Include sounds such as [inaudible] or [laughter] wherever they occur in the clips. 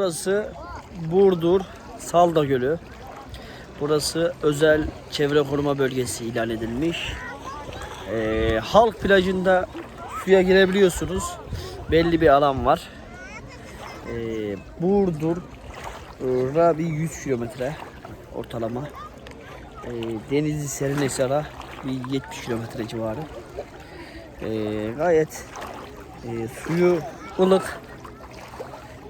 Burası Burdur Salda Gölü. Burası özel çevre koruma bölgesi ilan edilmiş. Ee, halk plajında suya girebiliyorsunuz. Belli bir alan var. Ee, Burdur bir 100 kilometre ortalama. Ee, Denizli Serinhisar'a bir 70 kilometre civarı. Ee, gayet e, suyu ılık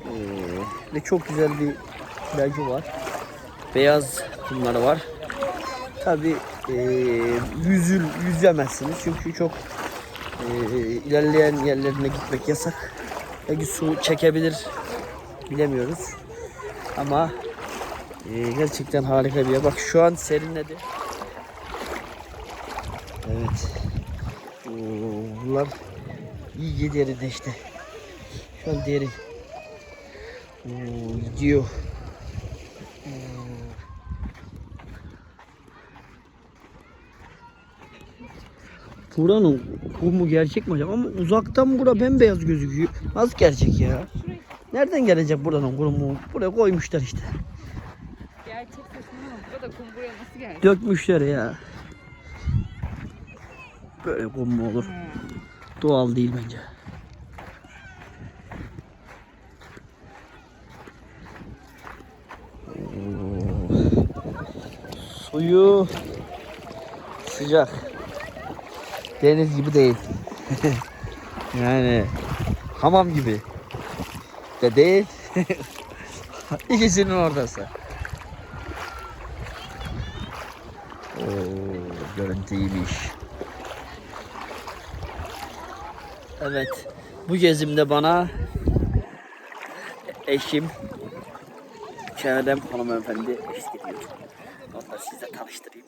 ee, ve çok güzel bir plajı var. Beyaz kumları var. Tabi yüzül yüzemezsiniz çünkü çok e, ilerleyen yerlerine gitmek yasak. Belki su çekebilir bilemiyoruz. Ama e, gerçekten harika bir yer. Bak şu an serinledi. Evet. Oo, bunlar iyi derinde işte. Şu an derin. Oo, gidiyor. Buranın kumu gerçek mi acaba? Ama uzaktan bura bembeyaz gözüküyor. Nasıl gerçek ya? Nereden gelecek buranın kumu? Buraya koymuşlar işte. Gerçek saçmalama. Burada kum buraya nasıl geldi? Dökmüşler ya. Böyle kum mu olur? Doğal değil bence. Suyu sıcak. Deniz gibi değil. [laughs] yani hamam gibi de değil. [laughs] İkisinin ortası. Oo, görüntü iyiymiş. Evet. Bu gezimde bana eşim Kerem hanımefendi eşlik ediyor. Onları size tanıştırayım.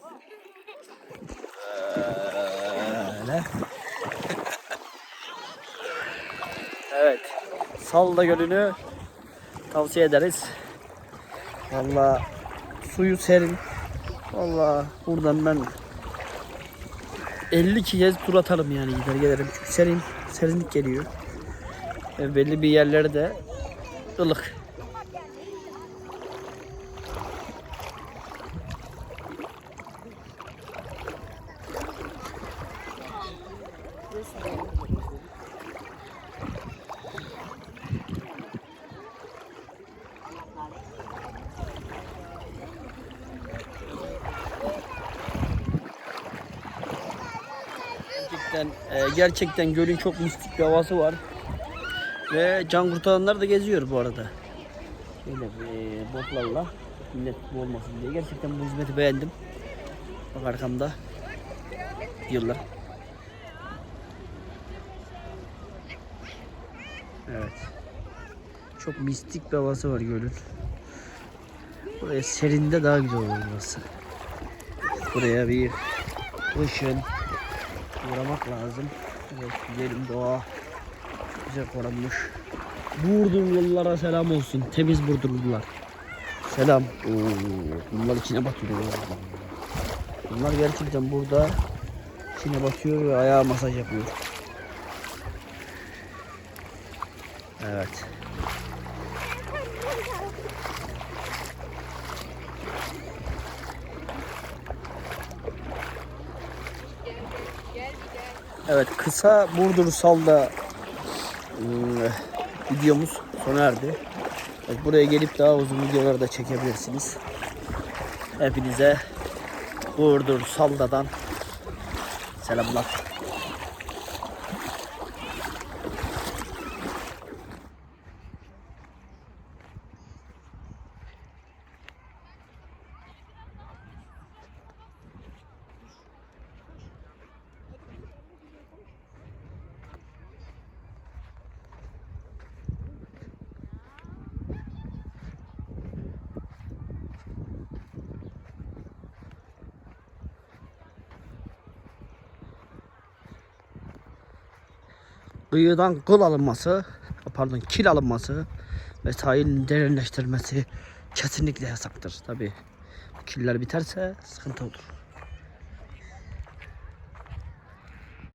Böyle. [laughs] evet. Salda Gölü'nü tavsiye ederiz. Vallahi suyu serin. Vallahi buradan ben 50 kez tur atarım yani gider gelirim. Çünkü serin, serinlik geliyor. Ve belli bir yerlerde ılık. Gerçekten, e, gerçekten gölün çok mistik bir havası var. Ve can kurtaranlar da geziyor bu arada. Şöyle e, botlarla millet bu olmasın diye. Gerçekten bu hizmeti beğendim. Bak arkamda diyorlar. Evet. Çok mistik bir havası var gölün. Buraya serinde daha güzel olur burası. Buraya bir ışın uğramak lazım. Evet gidelim doğa. Güzel korunmuş. Burdurlulara selam olsun. Temiz Burdurlular. Selam. Oo, bunlar içine batıyor. Bunlar gerçekten burada içine batıyor ve ayağa masaj yapıyor. Evet. Evet kısa Burdur Salda ıı, videomuz sona erdi. Evet, buraya gelip daha uzun videolar da çekebilirsiniz. Hepinize Burdur Salda'dan selamlar. Kıyıdan kıl alınması, pardon kil alınması ve sahilin derinleştirilmesi kesinlikle yasaktır. Tabi killer biterse sıkıntı olur.